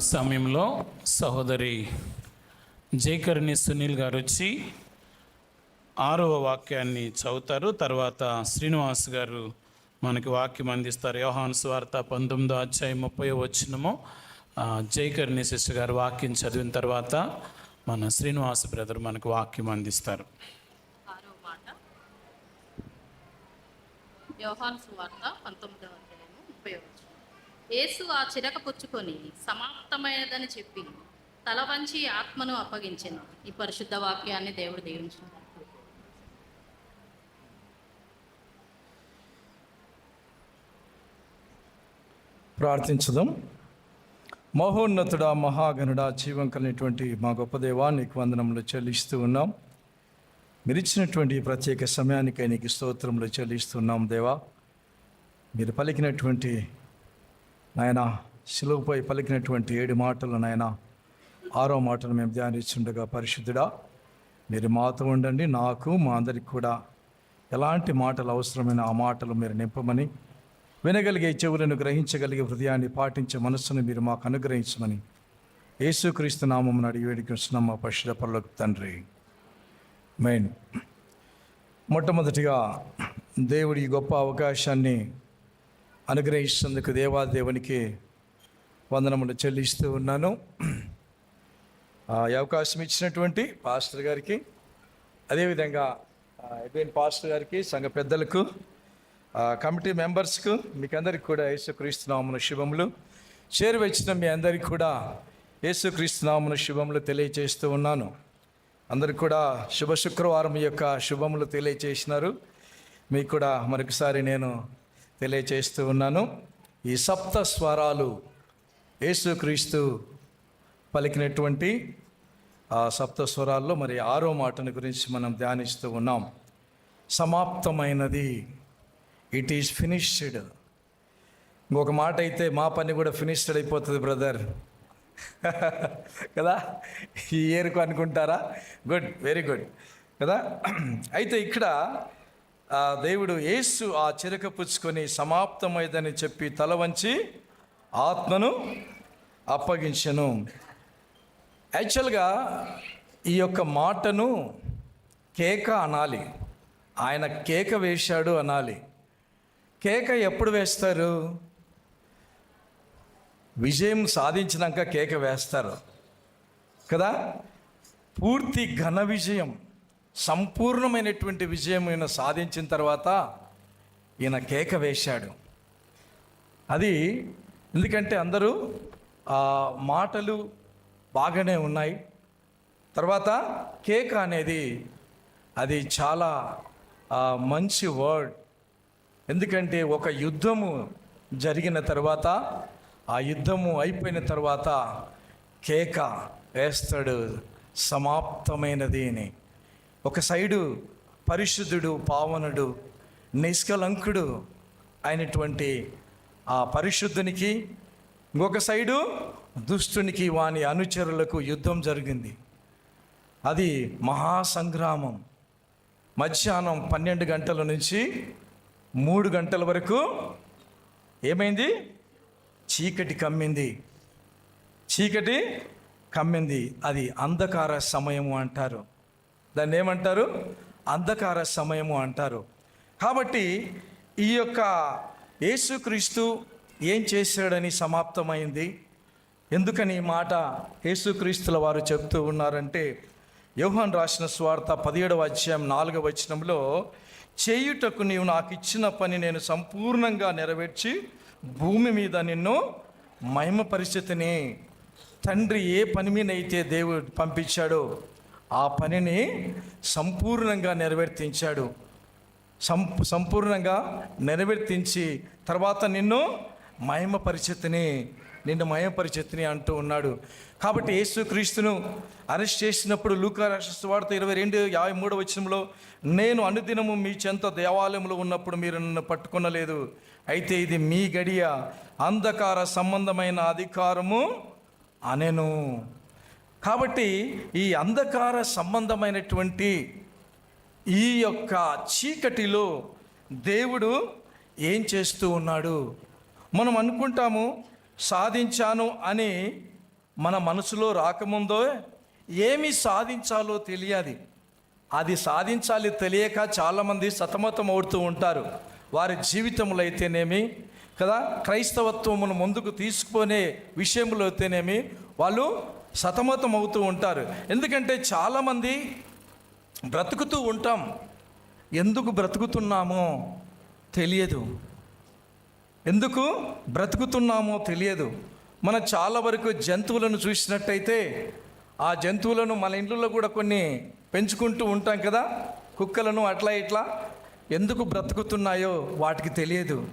సమయంలో సహోదరి జైకర్ణి సునీల్ గారు వచ్చి ఆరవ వాక్యాన్ని చదువుతారు. తర్వాత శ్రీనివాస్ గారు మనకి వాక్యం అందిస్తారు. యోహాను స్వార్త పంతొమ్మిదో అధ్యాయం ముప్పై వచ్చినము జయకర్ణి సిస్టర్ గారు వాక్యం చదివిన తర్వాత మన శ్రీనివాస్ బ్రదర్ మనకు వాక్యం అందిస్తారు. యోహాను సువార్త పంతొమ్మిదవ అధ్యాయం ముప్పై యేసు ఆ చిరక పుచ్చుకొని సమాప్తమైనదని చెప్పి తల వంచి ఆత్మను అప్పగించింది. ఈ పరిశుద్ధ వాక్యాన్ని దేవుడు దీవించారు ప్రార్థించుదాం. మహోన్నతుడ మహాగనుడ జీవం కలిగినటువంటి మా గొప్ప దేవా నీకు వందనములు చెల్లిస్తూ ఉన్నాం. మీరు ఇచ్చినటువంటి ప్రత్యేక సమయానికై నీకు స్తోత్రములు చెల్లిస్తున్నాం దేవా. మీరు పలికినటువంటి నాయన సిలువుపై పలికినటువంటి ఏడు మాటలు నాయన ఆరో మాటలు మేము ధ్యానిస్తుండగా పరిశుద్ధుడా మీరు మాతో ఉండండి నాకు మా అందరికి కూడా. ఎలాంటి మాటలు అవసరమైన ఆ మాటలు మీరు నింపమని వినగలిగే చెవులను గ్రహించగలిగే హృదయాన్ని పాటించే మనస్సును మీరు మాకు అనుగ్రహించమని. యేసుక్రీస్తు నామం అడిగి వేడుకొస్తున్నాం మా పరిశుద్ధ పరులకు తండ్రి. మెయిన్ మొట్టమొదటిగా దేవుడి ఈ గొప్ప అవకాశాన్ని అనుగ్రహిస్తున్నందుకు దేవాదేవునికి వందనములు చెల్లిస్తూ ఉన్నాను. ఈ అవకాశం ఇచ్చినటువంటి పాస్టర్ గారికి అదేవిధంగా ఆ, పాస్టర్ గారికి సంఘ పెద్దలకు కమిటీ మెంబర్స్కు మీకందరికి కూడా యేసుక్రీస్తునామన శుభములు. చేరువచ్చిన మీ అందరికి కూడా యేసుక్రీస్తునామన శుభములు తెలియచేస్తూ ఉన్నాను. అందరికి కూడా శుభ శుక్రవారం యొక్క శుభములు తెలియచేసినారు. మీకు కూడా మరొకసారి నేను తెలియచేస్తూ ఉన్నాను. ఈ సప్త స్వరాలు యేసుక్రీస్తు పలికినటువంటి ఆ సప్త స్వరాల్లో మరి ఆరో మాటను గురించి మనం ధ్యానిస్తూ ఉన్నాం. సమాప్తమైనది. ఇట్ ఈస్ ఫినిష్డ్ ఇంకొక మాట అయితే మా పని కూడా ఫినిష్డ్ అయిపోతుంది బ్రదర్ కదా? ఈ ఇయర్కు అనుకుంటారా? గుడ్ వెరీ గుడ్ కదా? అయితే ఇక్కడ దేవుడు యేసు ఆ చిరక పుచ్చుకొని సమాప్తమైందని చెప్పి తల వంచి ఆత్మను అప్పగించను. యాక్చువల్గా ఈ యొక్క మాటను కేక అనాలి. ఆయన కేక వేశాడు అనాలి. కేక ఎప్పుడు వేస్తారు? విజయం సాధించినాక కేక వేస్తారు. కదా? పూర్తి ఘన విజయం. సంపూర్ణమైనటువంటి విజయం ఈయన సాధించిన తర్వాత ఈయన కేక వేశాడు. అది ఎందుకంటే అందరూ ఆ మాటలు బాగానే ఉన్నాయి. తర్వాత కేక్ అనేది అది చాలా మంచి వర్డ్. ఎందుకంటే ఒక యుద్ధము జరిగిన తర్వాత ఆ యుద్ధము అయిపోయిన తర్వాత కేక వేస్తాడు. సమాప్తమైనది అని. ఒక సైడు పరిశుద్ధుడు పావనుడు నిష్కలంకుడు అయినటువంటి ఆ పరిశుద్ధునికి ఇంకొక సైడు దుష్టునికి వాని అనుచరులకు యుద్ధం జరిగింది. అది మహాసంగ్రామం. మధ్యాహ్నం పన్నెండు గంటల నుంచి మూడు గంటల వరకు ఏమైంది? చీకటి కమ్మింది. చీకటి కమ్మింది. అది అంధకార సమయము అంటారు. దాన్ని ఏమంటారు? అంధకార సమయము అంటారు. కాబట్టి ఈ యొక్క యేసుక్రీస్తు ఏం చేశాడని సమాప్తమైంది? ఎందుకని ఈ మాట యేసుక్రీస్తుల వారు చెప్తూ ఉన్నారంటే యోహన్ రాసిన స్వార్థ పదిహేడవ అధ్యాయం నాలుగవ వచనంలో చేయుటకు నీవు నాకు ఇచ్చిన పని నేను సంపూర్ణంగా నెరవేర్చి భూమి మీద నిన్ను మహిమ పరిస్థితిని తండ్రి ఏ పని మీద అయితే దేవుడు పంపించాడో ఆ పనిని సంపూర్ణంగా నెరవేర్తించాడు. సం సంపూర్ణంగా నెరవేర్తించి తర్వాత నిన్ను మహిమ పరిస్థితిని నిన్ను మహిమ పరిచితిని అంటూ ఉన్నాడు. కాబట్టి యేసుక్రీస్తును అరెస్ట్ చేసినప్పుడు లూకా రాష్ట్ర వార్త ఇరవై రెండు యాభై మూడో వచనంలో నేను అనుదినము మీ చెంత దేవాలయంలో ఉన్నప్పుడు మీరు నన్ను పట్టుకునలేదు. అయితే ఇది మీ గడియ. అంధకార సంబంధమైన అధికారము అనెను. కాబట్టి ఈ అంధకార సంబంధమైనటువంటి ఈ యొక్క చీకటిలో దేవుడు ఏం చేస్తూ ఉన్నాడు? మనం అనుకుంటాము సాధించాను అని మన మనసులో రాకముందో ఏమి సాధించాలో తెలియాలి అది సాధించాలి తెలియక చాలామంది సతమతం అవుతూ ఉంటారు. వారి జీవితంలో అయితేనేమి కదా? క్రైస్తవత్వమును ముందుకు తీసుకునే విషయంలో అయితేనేమి వాళ్ళు సతమతం అవుతూ ఉంటారు. ఎందుకంటే చాలామంది బ్రతుకుతూ ఉంటాం. ఎందుకు బ్రతుకుతున్నామో తెలియదు. ఎందుకు బ్రతుకుతున్నామో తెలియదు. మనం చాలా వరకు జంతువులను చూసినట్టయితే ఆ జంతువులను మన ఇంట్లో కూడా కొన్ని పెంచుకుంటూ ఉంటాం కదా. కుక్కలను అట్లా ఇట్లా. ఎందుకు బ్రతుకుతున్నాయో వాటికి తెలియదు.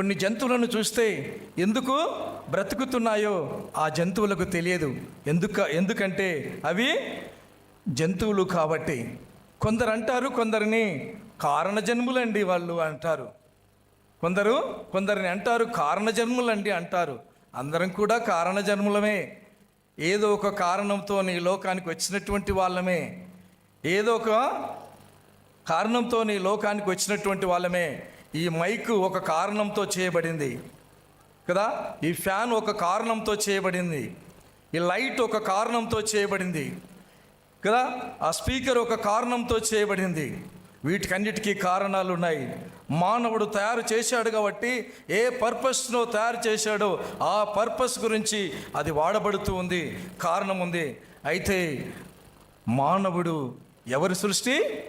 కొన్ని జంతువులను చూస్తే ఎందుకు బ్రతుకుతున్నాయో ఆ జంతువులకు తెలియదు. ఎందుక ఎందుకంటే అవి జంతువులు కాబట్టి. కొందరు అంటారు కొందరిని కారణజన్ములండి వాళ్ళు అంటారు. కొందరు కొందరిని అంటారు కారణ జన్ములండి అంటారు. అందరం కూడా కారణ జన్ములమే ఏదో ఒక కారణంతో నీ లోకానికి వచ్చినటువంటి వాళ్ళమే. ఏదో ఒక కారణంతో నీ లోకానికి వచ్చినటువంటి వాళ్ళమే. ఈ మైక్ ఒక కారణంతో చేయబడింది. కదా? ఈ ఫ్యాన్ ఒక కారణంతో చేయబడింది. ఈ లైట్ ఒక కారణంతో చేయబడింది. కదా? ఆ స్పీకర్ ఒక కారణంతో చేయబడింది. వీటికన్నిటికీ కారణాలు ఉన్నాయి మానవుడు తయారు చేశాడు కాబట్టి ఏ పర్పస్ను తయారు చేశాడో ఆ పర్పస్ గురించి అది వాడబడుతూ ఉంది కారణం ఉంది. అయితే మానవుడు ఎవరి సృష్టి?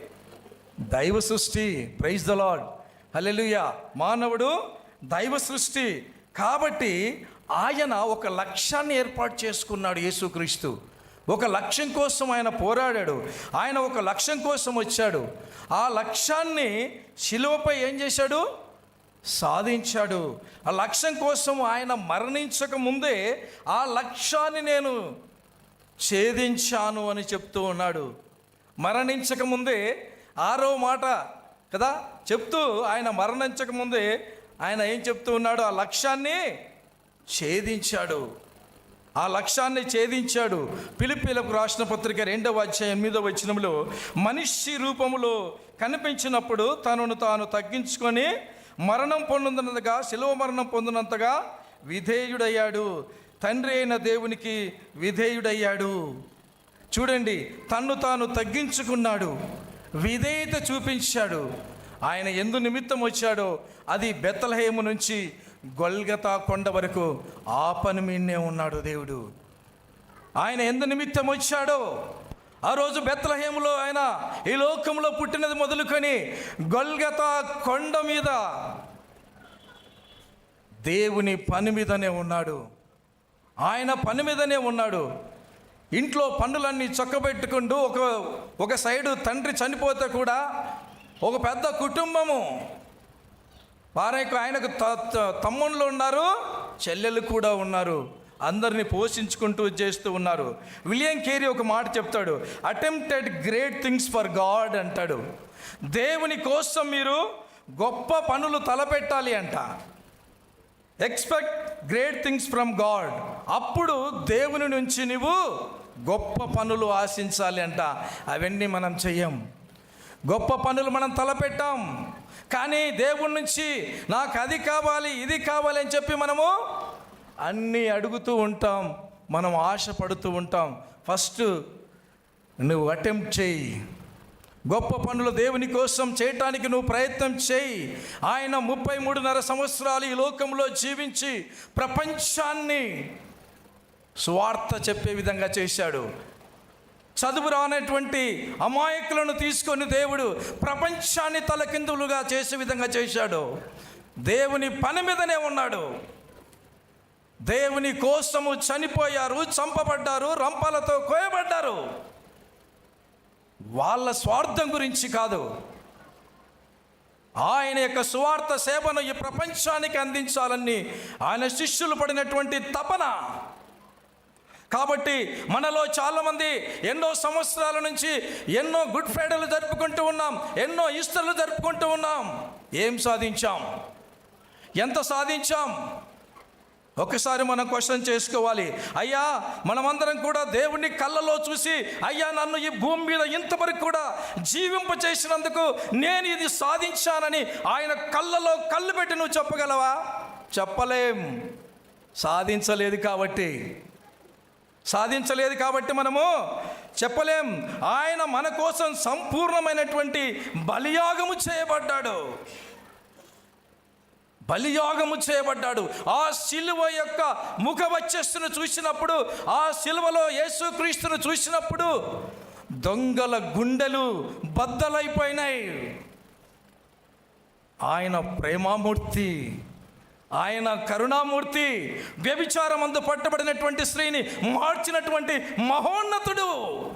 దైవ సృష్టి. ప్రైజ్ ద లాడ్ హలెలుయ మానవుడు దైవ సృష్టి. కాబట్టి ఆయన ఒక లక్ష్యాన్ని ఏర్పాటు చేసుకున్నాడు యేసుక్రీస్తు. ఒక లక్ష్యం కోసం ఆయన పోరాడాడు. ఆయన ఒక లక్ష్యం కోసం వచ్చాడు. ఆ లక్ష్యాన్ని శిలువపై ఏం చేశాడు? సాధించాడు. ఆ లక్ష్యం కోసం ఆయన మరణించక ముందే ఆ లక్ష్యాన్ని నేను ఛేదించాను అని చెప్తూ ఉన్నాడు. మరణించక ముందే ఆరో మాట కదా? చెప్తూ ఆయన మరణించక ముందే ఆయన ఏం చెప్తూ ఉన్నాడు? ఆ లక్ష్యాన్ని ఛేదించాడు. ఆ లక్ష్యాన్ని ఛేదించాడు. పిలిపిలకు రాసిన పత్రిక రెండవ అధ్యాయం ఎనిమిదవ వచనంలో మనిషి రూపములో కనిపించినప్పుడు తనను తాను తగ్గించుకొని మరణం పొందినంతగా శిలువ మరణం పొందినంతగా విధేయుడయ్యాడు. తండ్రి అయిన దేవునికి విధేయుడయ్యాడు. చూడండి తన్ను తాను తగ్గించుకున్నాడు. విధేయత చూపించాడు. ఆయన ఎందు నిమిత్తం వచ్చాడో అది బెత్తలహేము నుంచి గొల్గతా కొండ వరకు ఆ పని మీదనే ఉన్నాడు దేవుడు. ఆయన ఎందు నిమిత్తం వచ్చాడో ఆ రోజు బెత్తలహేములో ఆయన ఈ లోకంలో పుట్టినది మొదలుకొని గొల్గతా కొండ మీద దేవుని పని మీదనే ఉన్నాడు. ఆయన పని మీదనే ఉన్నాడు. ఇంట్లో పనులన్నీ చక్కబెట్టుకుంటూ ఒక ఒక సైడు తండ్రి చనిపోతే కూడా ఒక పెద్ద కుటుంబము. వారికి ఆయనకు త- తమ్ముళ్ళు ఉన్నారు చెల్లెలు కూడా ఉన్నారు. అందరిని పోషించుకుంటూ చేస్తూ ఉన్నారు. విలియం కేరీ ఒక మాట చెప్తాడు attempted great things for God అంటాడు. దేవుని కోసం మీరు గొప్ప పనులు తలపెట్టాలి అంట. Expect great things from God అప్పుడు దేవుని నుంచి నువ్వు గొప్ప పనులు ఆశించాలి అంట. అవన్నీ మనం చెయ్యం. గొప్ప పనులు మనం తలపెట్టాం. కానీ దేవుడి నుంచి నాకు అది కావాలి ఇది కావాలి అని చెప్పి మనము అన్నీ అడుగుతూ ఉంటాం. మనం ఆశపడుతూ ఉంటాం. ఫస్ట్ నువ్వు అటెంప్ట్ చేయి. గొప్ప పనులు దేవుని కోసం చేయటానికి నువ్వు ప్రయత్నం చేయి. ఆయన ముప్పై మూడున్నర సంవత్సరాలు ఈ లోకంలో జీవించి ప్రపంచాన్ని స్వార్థ చెప్పే విధంగా చేశాడు. చదువు రానటువంటి అమాయకులను తీసుకొని దేవుడు ప్రపంచాన్ని తలకిందులుగా చేసే విధంగా చేశాడు. దేవుని పని మీదనే ఉన్నాడు. దేవుని కోసము చనిపోయారు చంపబడ్డారు రంపాలతో కోయబడ్డారు వాళ్ళ స్వార్థం గురించి కాదు. ఆయన యొక్క సువార్త సేవను ఈ ప్రపంచానికి అందించాలని ఆయన శిష్యులు పడినటువంటి తపన. కాబట్టి మనలో చాలామంది ఎన్నో సంవత్సరాల నుంచి ఎన్నో గుడ్ ఫ్రైడేలు జరుపుకుంటూ ఉన్నాం ఎన్నో ఈస్టర్లు జరుపుకుంటూ ఉన్నాం. ఏం సాధించాం? ఎంత సాధించాం? ఒకసారి మనం క్వశ్చన్ చేసుకోవాలి. అయ్యా మనమందరం కూడా దేవుని కళ్ళలో చూసి అయ్యా నన్ను ఈ భూమి మీద ఇంతవరకు కూడా జీవింప చేసినందుకు నేను ఇది సాధించానని ఆయన కళ్ళలో కళ్ళు పెట్టి నువ్వు చెప్పగలవా? చెప్పలేం. సాధించలేదు కాబట్టి. సాధించలేదు కాబట్టి మనము చెప్పలేం. ఆయన మన కోసం సంపూర్ణమైనటువంటి బలియాగము చేయబడ్డాడు. బలియాగము చేయబడ్డాడు. ఆ శిలువ యొక్క ముఖ వచ్చస్సును చూసినప్పుడు ఆ శిలువలో యేసుక్రీస్తును చూసినప్పుడు దొంగల గుండెలు బద్దలైపోయినాయి. ఆయన ప్రేమామూర్తి ఆయన కరుణామూర్తి వ్యభిచారమందు పట్టబడినటువంటి స్త్రీని మార్చినటువంటి మహోన్నతుడు.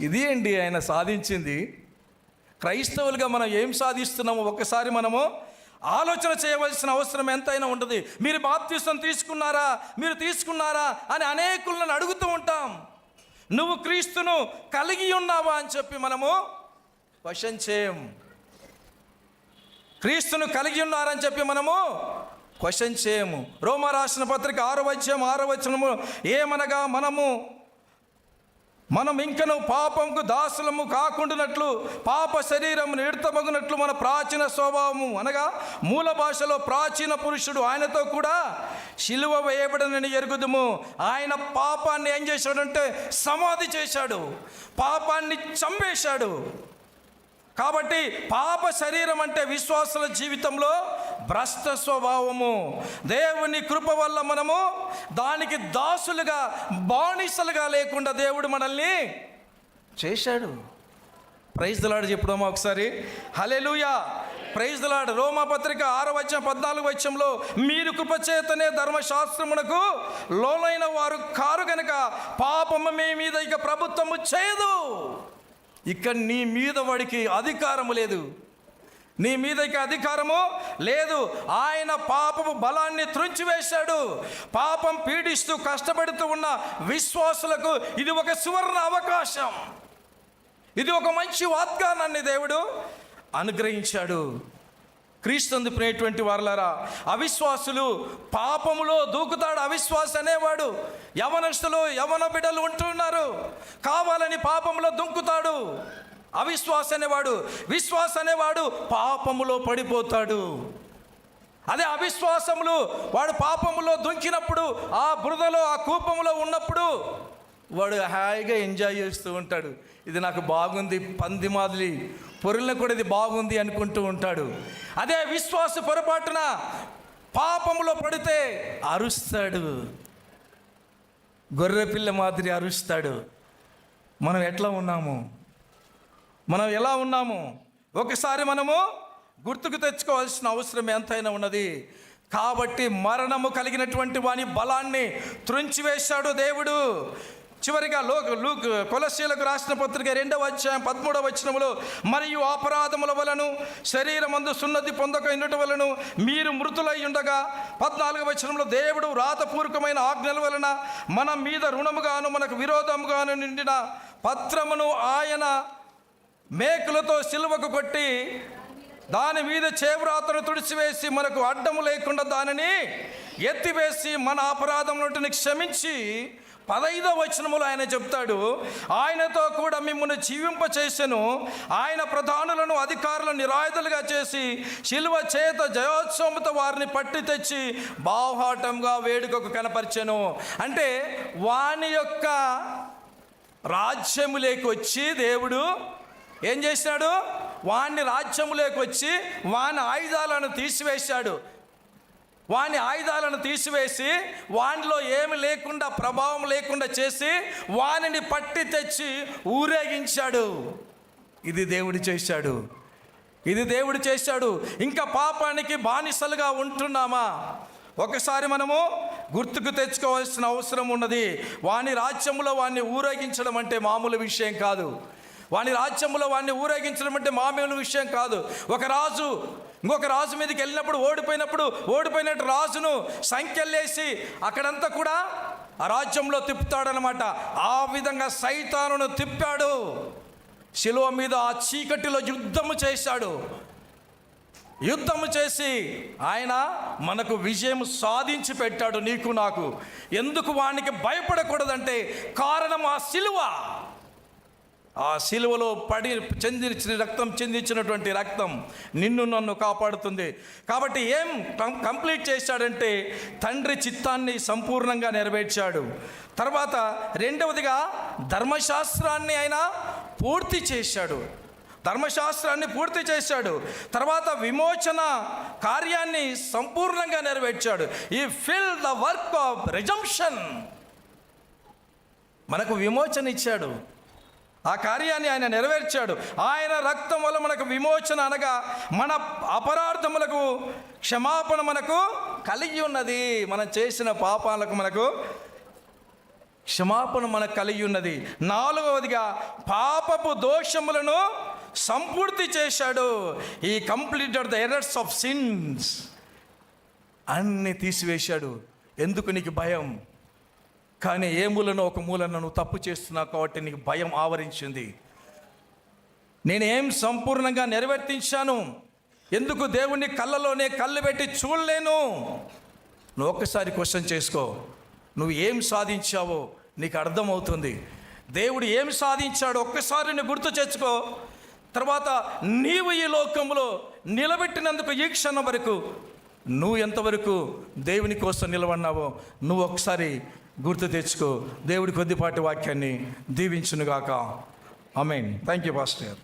ఇది అండి ఆయన సాధించింది. క్రైస్తవులుగా మనం ఏం సాధిస్తున్నామో ఒక్కసారి మనము ఆలోచన చేయవలసిన అవసరం ఎంతైనా ఉంటుంది మీరు బాప్తీసం తీసుకున్నారా? మీరు తీసుకున్నారా? అని అనేకులను అడుగుతూ ఉంటాం. నువ్వు క్రీస్తును కలిగి ఉన్నావా అని చెప్పి మనము క్వశ్చన్ చేయం. క్రీస్తును కలిగి ఉన్నారని చెప్పి మనము క్వశ్చన్ చేయము. రోమ రాసిన పత్రిక ఆరు వచ్చాము ఆరు వచనము ఏమనగా మనము మనం ఇంకను పాపంకు దాసులము కాకుండానట్లు పాప శరీరం నిడతమగునట్లు మన ప్రాచీన స్వభావము. అనగా మూల భాషలో ప్రాచీన పురుషుడు ఆయనతో కూడా శిలువ వేయబడనని ఎరుగుదుము. ఆయన పాపాన్ని ఏం చేశాడంటే సమాధి చేశాడు. పాపాన్ని చంపేశాడు. కాబట్టి పాప శరీరం అంటే విశ్వాసుల జీవితంలో భ్రష్ట స్వభావము. దేవుని కృప వల్ల మనము దానికి దాసులుగా బానిసలుగా లేకుండా దేవుడు మనల్ని చేశాడు. ప్రైజ్ దలాడు చెప్పుదామా ఒకసారి? హలెలుయా ప్రైజ్ దలాడు రోమాపత్రిక ఆరో వచ్చం పద్నాలుగు వచ్చంలో మీరు కృపచేతనే ధర్మశాస్త్రమునకు లోనైన వారు కారు గనక పాపము మీ మీద ఇక ప్రభుత్వము చేయదు. ఇక్కడ నీ మీద వాడికి అధికారము లేదు. నీ మీదకి అధికారము లేదు. ఆయన పాపము బలాన్ని త్రుంచివేశాడు. పాపం పీడిస్తూ కష్టపడుతూ ఉన్న విశ్వాసులకు ఇది ఒక సువర్ణ అవకాశం. ఇది ఒక మంచి వాగ్దానాన్ని దేవుడు అనుగ్రహించాడు. క్రీస్తుంది ప్రేటువంటి వారలారా అవిశ్వాసులు పాపములో దూకుతాడు. అవిశ్వాస అనేవాడు యవనస్తులు యవన బిడ్డలు ఉంటున్నారు. కావాలని పాపములో దుంకుతాడు. అవిశ్వాస అనేవాడు విశ్వాస అనేవాడు పాపములో పడిపోతాడు. అదే అవిశ్వాసములు వాడు పాపములో దుంకినప్పుడు ఆ బురదలో ఆ కూపములో ఉన్నప్పుడు వాడు హాయిగా ఎంజాయ్ చేస్తూ ఉంటాడు. ఇది నాకు బాగుంది పంది మాదిరి పొరులను కూడా ఇది బాగుంది అనుకుంటూ ఉంటాడు. అదే విశ్వాస పొరపాటున పాపములో పడితే అరుస్తాడు. గొర్రెపిల్ల మాదిరి అరుస్తాడు. మనం ఎట్లా ఉన్నాము? మనం ఎలా ఉన్నాము? ఒకసారి మనము గుర్తుకు తెచ్చుకోవాల్సిన అవసరం ఎంతైనా ఉన్నది. కాబట్టి మరణము కలిగినటువంటి వాని బలాన్ని త్రుంచివేశాడు దేవుడు. చివరిగా లోక లూక్ కొలశీలకు రాసిన పత్రిక రెండవ అధ్యాయం పదమూడవ వచనములో మరియు అపరాధముల వలను శరీరమందు సున్నతి పొందక ఇండట వలను మీరు మృతులై ఉండగా పద్నాలుగవ వచనంలో దేవుడు రాతపూర్వకమైన ఆజ్ఞల వలన మన మీద రుణముగాను మనకు విరోధముగాను నిండిన పత్రమును ఆయన మేకులతో సిలువకు కొట్టి దాని మీద చేవ్రాతను తుడిచివేసి మనకు అడ్డము లేకుండా దానిని ఎత్తివేసి మన అపరాధములను క్షమించి పదైదో వచనములు ఆయన చెప్తాడు ఆయనతో కూడా మిమ్మల్ని జీవింప చేసెను ఆయన ప్రధానులను అధికారులను నిరాయుధులుగా చేసి శిలువ చేత జయోత్సవంతో వారిని పట్టి తెచ్చి బాహాటంగా వేడుకకు కనపరిచెను. అంటే వాని యొక్క రాజ్యములేకి వచ్చి దేవుడు ఏం చేశాడు వాణ్ణి రాజ్యములోకి వచ్చి వాని ఆయుధాలను తీసివేశాడు. వాని ఆయుధాలను తీసివేసి వానిలో ఏమి లేకుండా ప్రభావం లేకుండా చేసి వానిని పట్టి తెచ్చి ఊరేగించాడు. ఇది దేవుడు చేశాడు. ఇది దేవుడు చేశాడు. ఇంకా పాపానికి బానిసలుగా ఉంటున్నామా? ఒకసారి మనము గుర్తుకు తెచ్చుకోవాల్సిన అవసరం ఉన్నది. వాని రాజ్యంలో వాణ్ణి ఊరేగించడం అంటే మామూలు విషయం కాదు. వాని రాజ్యంలో వాడిని ఊరేగించడం అంటే మామూలు విషయం కాదు. ఒక రాజు ఇంకొక రాజు మీదకి వెళ్ళినప్పుడు ఓడిపోయినప్పుడు ఓడిపోయినట్టు రాజును సంఖ్యలేసి అక్కడంతా కూడా ఆ రాజ్యంలో తిప్పుతాడనమాట ఆ విధంగా సైతానును తిప్పాడు. శిలువ మీద ఆ చీకటిలో యుద్ధము చేశాడు. యుద్ధము చేసి ఆయన మనకు విజయం సాధించి పెట్టాడు నీకు నాకు. ఎందుకు వానికి భయపడకూడదంటే కారణం ఆ శిలువ. ఆ శిలువలో పడి చెందించిన రక్తం చెందించినటువంటి రక్తం నిన్ను నన్ను కాపాడుతుంది. కాబట్టి ఏం కంప్లీట్ చేశాడంటే తండ్రి చిత్తాన్ని సంపూర్ణంగా నెరవేర్చాడు. తర్వాత రెండవదిగా ధర్మశాస్త్రాన్ని ఆయన పూర్తి చేశాడు. ధర్మశాస్త్రాన్ని పూర్తి చేశాడు. తర్వాత విమోచన కార్యాన్ని సంపూర్ణంగా నెరవేర్చాడు. He fill the work of redemption. మనకు విమోచన ఇచ్చాడు. ఆ కార్యాన్ని ఆయన నెరవేర్చాడు. ఆయన రక్తం వల్ల మనకు విమోచన అనగా మన అపరార్థములకు క్షమాపణ మనకు కలిగి ఉన్నది. మనం చేసిన పాపాలకు మనకు క్షమాపణ మనకు కలిగి ఉన్నది. నాలుగవదిగా పాపపు దోషములను సంపూర్తి చేశాడు. He completed the errors of sins అన్ని తీసివేశాడు. ఎందుకు నీకు భయం? కానీ ఏ మూలను ఒక మూలను నువ్వు తప్పు చేస్తున్నావు కాబట్టి నీకు భయం ఆవరించింది. నేనేం సంపూర్ణంగా నెరవేర్తించాను? ఎందుకు దేవుణ్ణి కళ్ళలోనే కళ్ళు పెట్టి చూడలేను? నువ్వు ఒక్కసారి క్వశ్చన్ చేసుకో. నువ్వు ఏం సాధించావో నీకు అర్థమవుతుంది. దేవుడు ఏం సాధించాడో ఒక్కసారి నువ్వు గుర్తు తెచ్చుకో తర్వాత నీవు ఈ లోకంలో నిలబెట్టినందుకు ఈ క్షణం వరకు నువ్వు ఎంతవరకు దేవుని కోసం నిలబడినావో నువ్వు ఒకసారి గుర్తు తెచ్చుకో దేవుడి కొద్దిపాటి వాక్యాన్ని దీవించునుగాక. అమెయిన్ థ్యాంక్ యూ పాస్టర్